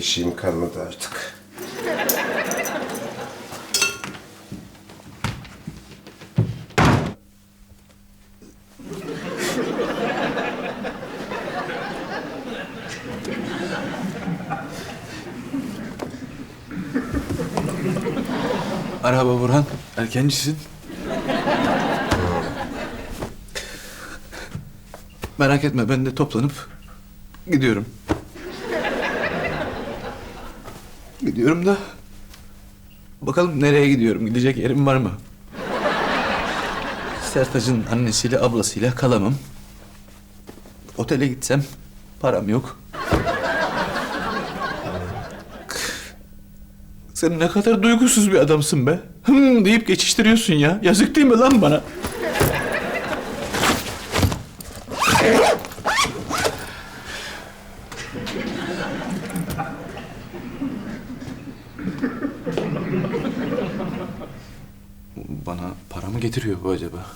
İlişiğim kalmadı artık. Merhaba Burhan. Erkencisin. Merak etme ben de toplanıp gidiyorum. Gidiyorum da bakalım nereye gidiyorum? Gidecek yerim var mı? Sertac'ın annesiyle ablasıyla kalamam. Otele gitsem param yok. Sen ne kadar duygusuz bir adamsın be. Hım deyip geçiştiriyorsun ya. Yazık değil mi lan bana? Bana para mı getiriyor bu acaba?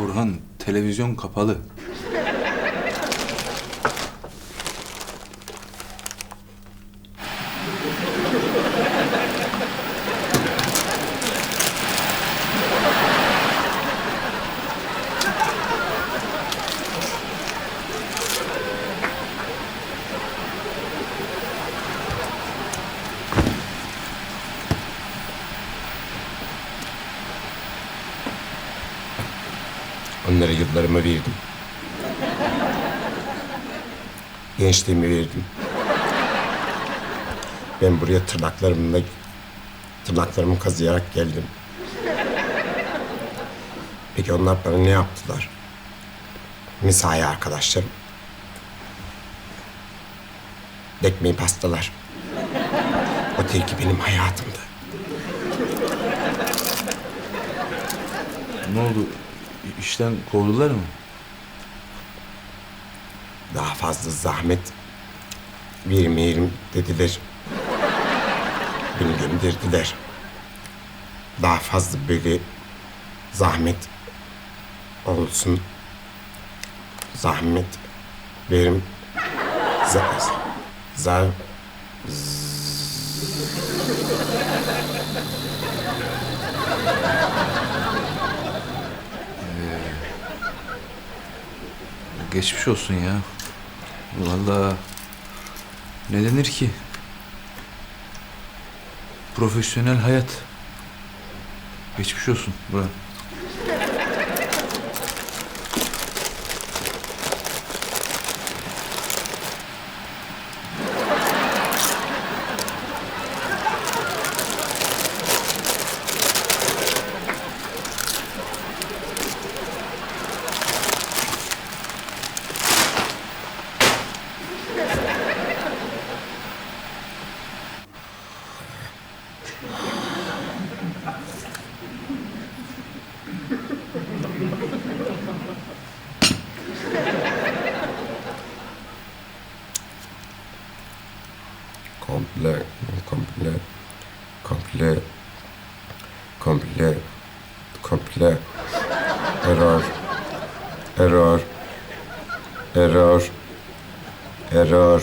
Burhan televizyon kapalı. Onlara yıllarımı verdim. Gençliğimi verdim. Ben buraya tırnaklarımla tırnaklarımı kazıyarak geldim. Peki onlar bana ne yaptılar? Mesai arkadaşlarım. Ekmeği pastalar. O tilki benim hayatımdı. Ne oldu? İşten kovdular mı? Daha fazla zahmet vermeyelim dediler. Beni gönderdiler. Daha fazla böyle zahmet olsun. Zahmet verim. Za, za, Geçmiş olsun ya. Vallahi ne denir ki? Profesyonel hayat. Geçmiş olsun Burhan. Komple, komple, komple, komple, komple, error, error, error, error,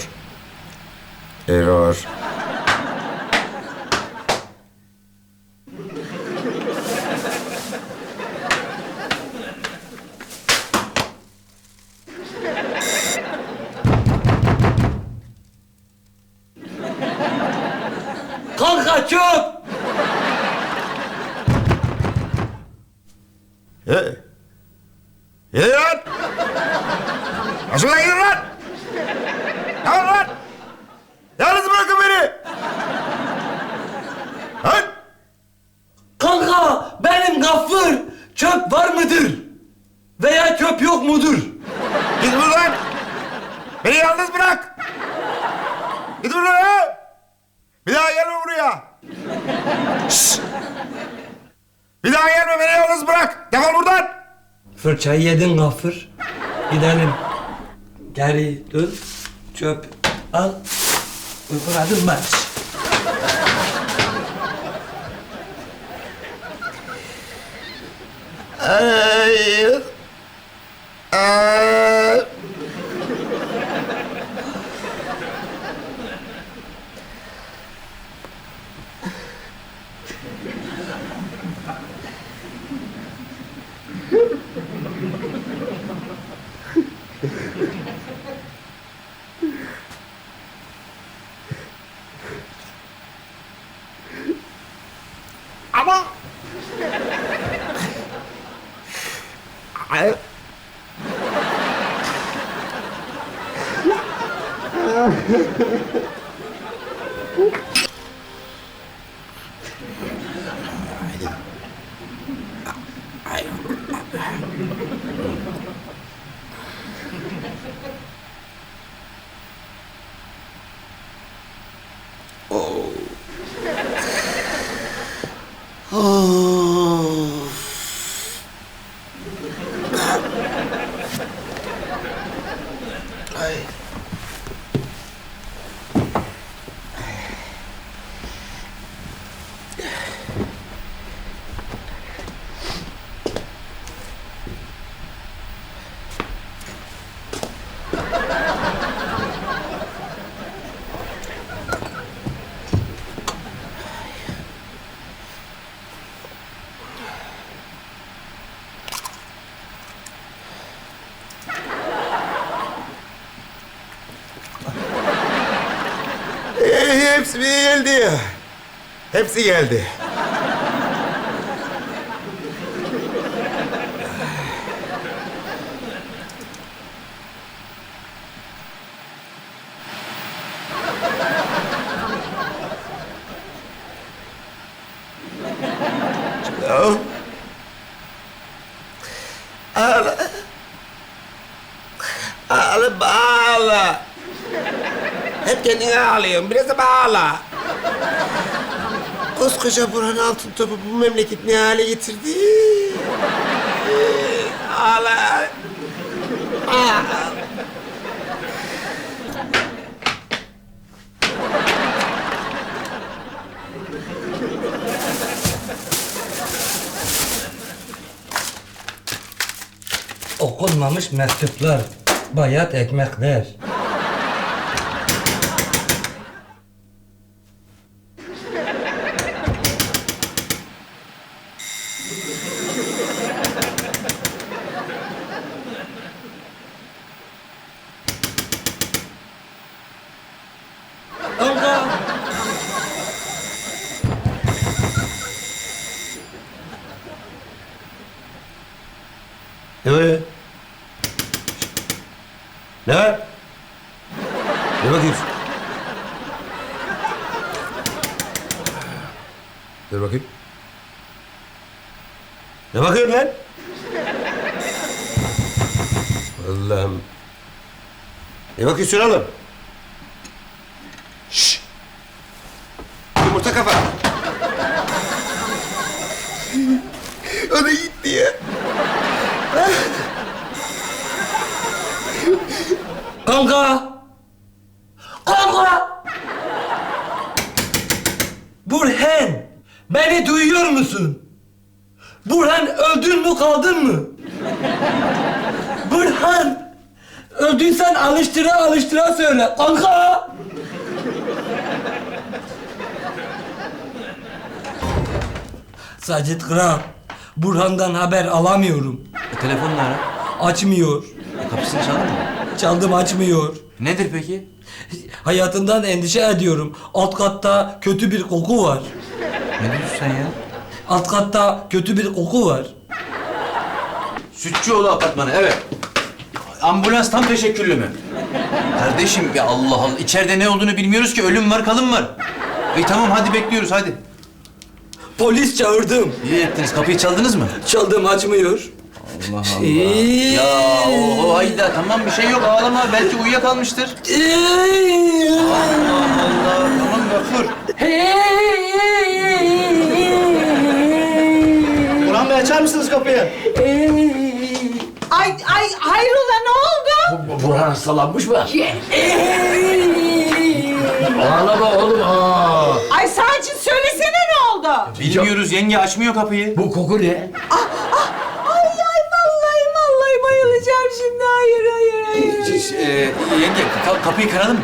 error. Kanka çöp! Ye. Ye lan! Nasıl lan gidin lan? Yalnız lan! Yalnız bırakın beni! Lan! Kanka benim gaffır çöp var mıdır? Veya çöp yok mudur? Git buradan! Beni yalnız bırak! Git buradan! Bir daha gelme buraya. Şşş! Bir daha gelme beni yalnız bırak. Defol buradan. Fırçayı yedin gafır. Gidelim. Geri dön. Çöp al. Uykuladım marş. Hayır. Aa. I, I, I, Hepsi geldi. Hepsi geldi. Ağla. Ağla bağla. Hep kendine ağlıyorsun. Biraz da bağla. Koskoca Burhan Altın Topu bu memleket ne hale getirdi? Ağla. Ağla. Okunmamış mektuplar. Bayat ekmekler. Kanka. Ne var? Ne var? Ne bakıyorsun? Dur bakayım. Ne bakıyorsun lan? Allah'ım. Ne bakıyorsun oğlum? Şşş. Yumurta kafa. o da gitti ya. Kanka! Kanka! Burhan! Beni duyuyor musun? Burhan öldün mü kaldın mı? Burhan! Öldüysen alıştıra alıştıra söyle. Kanka! Sacit Kral, Burhan'dan haber alamıyorum. E, telefonla ara. Açmıyor. E, kapısını çaldın mı? Çaldım açmıyor. Nedir peki? Hayatından endişe ediyorum. Alt katta kötü bir koku var. Ne diyorsun sen ya? Alt katta kötü bir koku var. Sütçüoğlu apartmanı evet. Ambulans tam teşekküllü mü? Kardeşim ya Allah Allah içeride ne olduğunu bilmiyoruz ki ölüm var kalım var. İyi tamam hadi bekliyoruz hadi. Polis çağırdım. İyi ettiniz kapıyı çaldınız mı? Çaldım açmıyor. Allah Allah. ya oho hayda tamam bir şey yok ağlama belki uyuyakalmıştır. Allah Allah tamam Gafur. Burhan Bey açar mısınız kapıyı? Ay ay hayrola ne oldu? Burhan hastalanmış mı? Ağlama oğlum. Aa. Ay sadece söylesene ne oldu? Bilmiyoruz yenge açmıyor kapıyı. Bu koku ne? Ay ay vallahi vallahi bayılacağım şimdi. Hayır hayır hayır. Ee, yenge ka- kapıyı kıralım mı?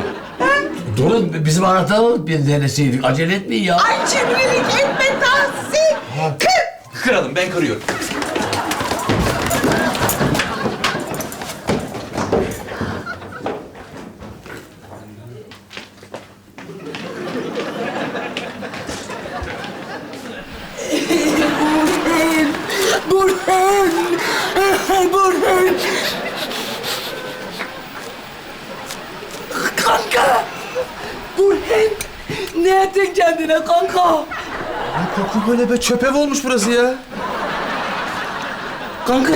Durun bizim anahtarı bir deneseydik. Acele etmeyin ya. Ay cimrilik etme Tahsin. Kır. Kıralım ben kırıyorum. Burhan! Burhan! Kanka! Burhan! Ne ettin kendine kanka? Böyle be çöp ev olmuş burası ya. Kanka?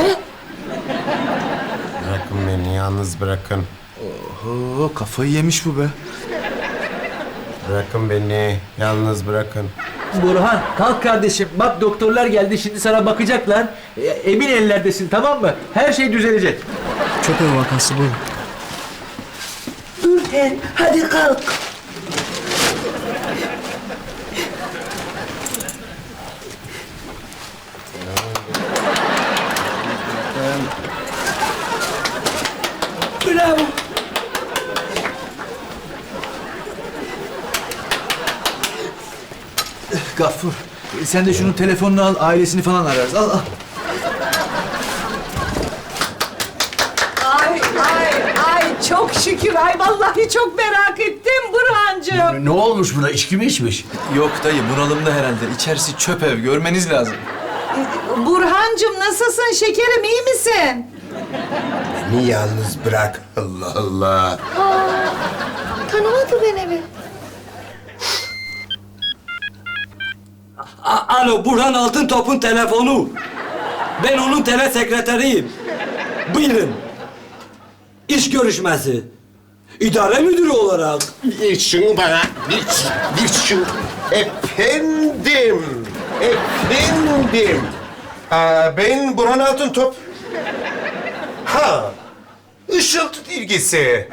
Bırakın beni yalnız bırakın. Oo, kafayı yemiş bu be. Bırakın beni yalnız bırakın. Burhan kalk kardeşim. Bak doktorlar geldi şimdi sana bakacaklar. E, Emin ellerdesin tamam mı? Her şey düzelecek. Çöp ev vakası bu. Burhan hadi kalk. Gaffur e, sen de şunun telefonunu al ailesini falan ararız. Al al. Ay ay ay çok şükür. Ay vallahi çok merak ettim Burhancığım. Ne olmuş buna? İçki mi içmiş? Yok dayı bunalımda herhalde. İçerisi çöp ev görmeniz lazım. Burhancığım nasılsın şekerim iyi misin? Beni yalnız bırak. Allah Allah. Tanımadı beni mi? A- Alo Burhan Altıntop'un telefonu. Ben onun tele sekreteriyim. Buyurun. İş görüşmesi. İdare müdürü olarak. Niçin bana? Niçin? Niçin? Efendim. Efendim. Aa, ben Burhan Altıntop. Ha. Işıltı ilgisi.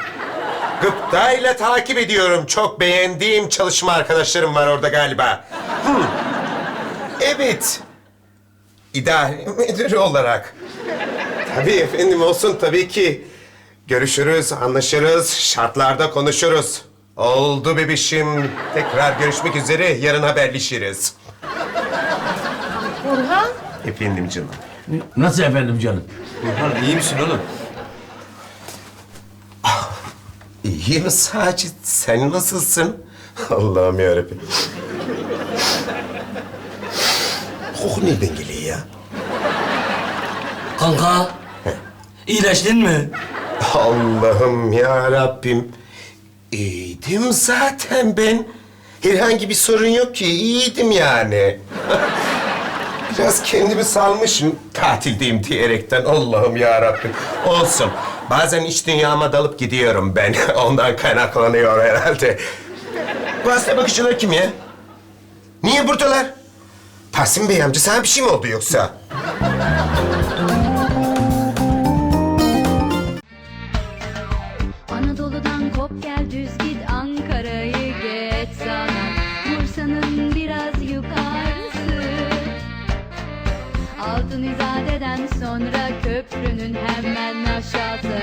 Gıptayla takip ediyorum. Çok beğendiğim çalışma arkadaşlarım var orada galiba. Hı. Evet. İdare müdürü olarak. Tabii efendim olsun tabii ki. Görüşürüz, anlaşırız, şartlarda konuşuruz. Oldu bebişim. Tekrar görüşmek üzere, yarın haberleşiriz. Burhan? Efendim canım. Nasıl efendim canım? Burhan iyi misin oğlum? İyiyim Sacit, sen nasılsın? Allah'ım yarabbim. Koku nereden geliyor ya? Kanka. İyileştin mi? Allah'ım ya Rabbim. İyiydim zaten ben. Herhangi bir sorun yok ki. iyiydim yani. Biraz kendimi salmışım tatildeyim diyerekten. Allah'ım ya Rabbim. Olsun. Bazen iç dünyama dalıp gidiyorum ben. Ondan kaynaklanıyor herhalde. Bu hasta bakıcılar kim ya? Niye buradalar? Tahsin Bey amca sana bir şey mi oldu yoksa? Anadolu'dan kop gel sonra köprünün hemen aşağısı